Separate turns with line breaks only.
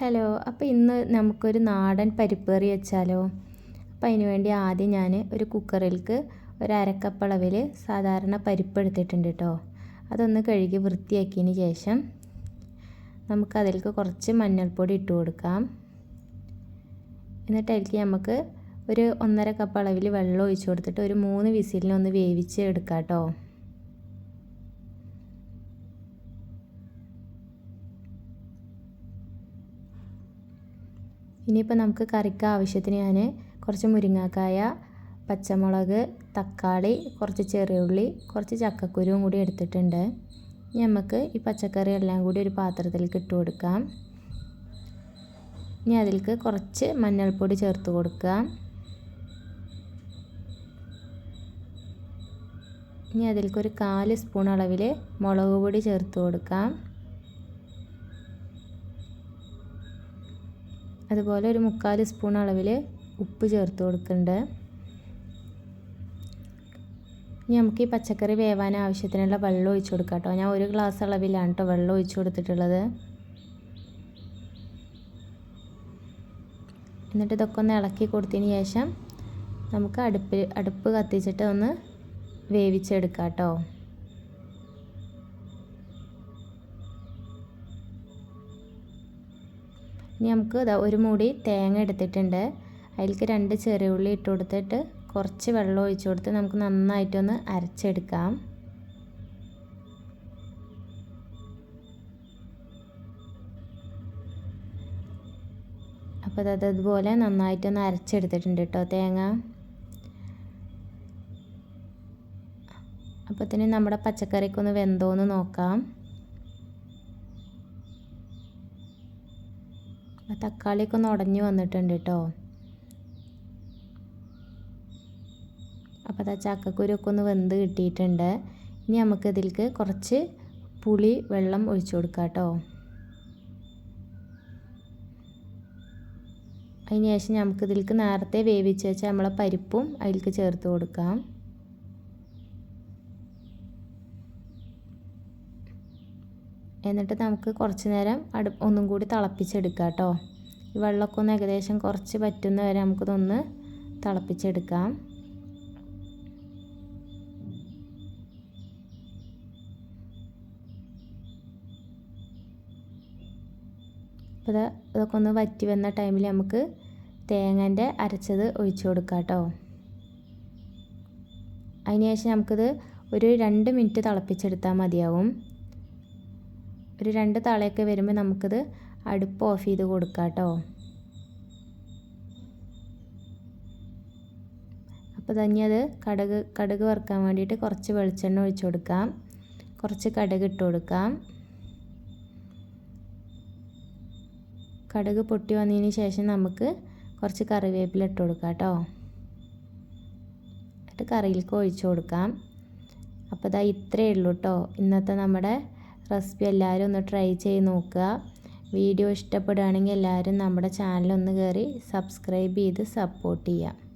Hello അപ്പോൾ ഇന്ന് നമുക്കൊരു നാടൻ പരിപ്പ് കറി വെച്ചാലോ? അപ്പോൾ അതിന് വേണ്ടി ആദ്യം ഞാൻ ഒരു കുക്കറിൽക്ക് ഒരു അരക്കപ്പളവിൽ സാധാരണ പരിപ്പ് എടുത്തിട്ടുണ്ട് കേട്ടോ അതൊന്ന് കഴുകി വൃത്തിയാക്കിയതിന് ശേഷം നമുക്കതിലേക്ക് കുറച്ച് മഞ്ഞൾപ്പൊടി ഇട്ട് കൊടുക്കാം. എന്നിട്ട് അതിലേക്ക് നമുക്ക് ഒരു ഒന്നര കപ്പ് അളവിൽ വെള്ളം ഒഴിച്ച് കൊടുത്തിട്ട് ഒരു മൂന്ന് വിസിലിനൊന്ന് വേവിച്ച് എടുക്കാം കേട്ടോ ഇനിയിപ്പോൾ നമുക്ക് കറിക്ക് ആവശ്യത്തിന് ഞാൻ കുറച്ച് മുരിങ്ങാക്കായ പച്ചമുളക് തക്കാളി കുറച്ച് ചെറിയുള്ളി കുറച്ച് ചക്കക്കുരുവും കൂടി എടുത്തിട്ടുണ്ട്. ഇനി നമുക്ക് ഈ പച്ചക്കറി എല്ലാം കൂടി ഒരു പാത്രത്തിലേക്ക് ഇട്ട് കൊടുക്കാം. ഇനി അതിലേക്ക് കുറച്ച് മഞ്ഞൾപ്പൊടി ചേർത്ത് കൊടുക്കാം. ഇനി അതിലേക്ക് ഒരു കാൽ സ്പൂൺ അളവിൽ മുളക് പൊടി ചേർത്ത് കൊടുക്കാം. അതുപോലെ ഒരു മുക്കാൽ സ്പൂൺ അളവിൽ ഉപ്പ് ചേർത്ത് കൊടുക്കുന്നുണ്ട് ഇനി നമുക്ക് ഈ പച്ചക്കറി വേവാൻ ആവശ്യത്തിനുള്ള വെള്ളം ഒഴിച്ച് കൊടുക്കാം കേട്ടോ. ഞാൻ ഒരു ഗ്ലാസ് അളവിലാണ് കേട്ടോ വെള്ളം ഒഴിച്ച് കൊടുത്തിട്ടുള്ളത്. എന്നിട്ട് ഇതൊക്കെ ഒന്ന് ഇളക്കി കൊടുത്തതിന് ശേഷം നമുക്ക് അടുപ്പ് അടുപ്പ് കത്തിച്ചിട്ട് ഒന്ന് വേവിച്ചെടുക്കാം കേട്ടോ. ഇനി നമുക്ക് ഒരു മൂടി തേങ്ങ എടുത്തിട്ടുണ്ട്. അതിലേക്ക് രണ്ട് ചെറിയ ഉള്ളി ഇട്ട് കൊടുത്തിട്ട് കുറച്ച് വെള്ളം ഒഴിച്ചു കൊടുത്ത് നമുക്ക് നന്നായിട്ടൊന്ന് അരച്ചെടുക്കാം. അപ്പോൾ അത് അതുപോലെ നന്നായിട്ടൊന്ന് അരച്ചെടുത്തിട്ടുണ്ട് കേട്ടോ തേങ്ങ. അപ്പോൾ തന്നെ നമ്മുടെ പച്ചക്കറിക്കൊന്ന് വെന്തോന്ന് നോക്കാം. തക്കാളിയൊക്കെ ഒന്ന് ഉടഞ്ഞു വന്നിട്ടുണ്ട് കേട്ടോ അപ്പോൾ അതാ ചക്കക്കുരൊക്കെ ഒന്ന് വെന്ത് കിട്ടിയിട്ടുണ്ട്. ഇനി നമുക്കിതിലേക്ക് കുറച്ച് പുളി വെള്ളം ഒഴിച്ചു കൊടുക്കാം കേട്ടോ അതിന് ശേഷം നമുക്കിതിലേക്ക് നേരത്തെ വേവിച്ച് വെച്ച നമ്മളെ പരിപ്പും അതിലേക്ക് ചേർത്ത് കൊടുക്കാം. എന്നിട്ട് നമുക്ക് കുറച്ച് നേരം അടു ഒന്നും കൂടി തിളപ്പിച്ചെടുക്കാം കേട്ടോ ഈ വെള്ളമൊക്കെ ഒന്ന് ഏകദേശം കുറച്ച് പറ്റുന്ന വരെ നമുക്കിതൊന്ന് തിളപ്പിച്ചെടുക്കാം. അപ്പോൾ ഇതൊക്കെ ഒന്ന് വറ്റി വന്ന ടൈമിൽ നമുക്ക് തേങ്ങന്റെ അരച്ചത് ഒഴിച്ചു കൊടുക്കാം കേട്ടോ അതിനുശേഷം നമുക്കിത് ഒരു രണ്ട് മിനിറ്റ് തിളപ്പിച്ചെടുത്താൽ മതിയാവും. ഒരു രണ്ട് തളയൊക്കെ വരുമ്പോൾ നമുക്കിത് അടുപ്പ് ഓഫ് ചെയ്ത് കൊടുക്കാം കേട്ടോ. അപ്പോൾ തന്നെ അത് കടുക് കടുക് വറുക്കാൻ വേണ്ടിയിട്ട് കുറച്ച് വെളിച്ചെണ്ണ ഒഴിച്ചു കൊടുക്കാം. കുറച്ച് കടുക് ഇട്ട് കൊടുക്കാം. കടുക് പൊട്ടി വന്നതിന് ശേഷം നമുക്ക് കുറച്ച് കറിവേപ്പില ഇട്ട് കൊടുക്കാം കേട്ടോ. എന്നിട്ട് കറിയിലേക്ക് ഒഴിച്ചു കൊടുക്കാം. അപ്പോൾ ഇതാ ഇത്രയേ ഉള്ളൂ കേട്ടോ ഇന്നത്തെ നമ്മുടെ റെസിപ്പി എല്ലാവരും ഒന്ന് ട്രൈ ചെയ്ത് നോക്കുക. വീഡിയോ ഇഷ്ടപ്പെടുകയാണെങ്കിൽ എല്ലാവരും നമ്മുടെ ചാനൽ ഒന്ന് കയറി സബ്സ്ക്രൈബ് ചെയ്ത് സപ്പോർട്ട് ചെയ്യുക.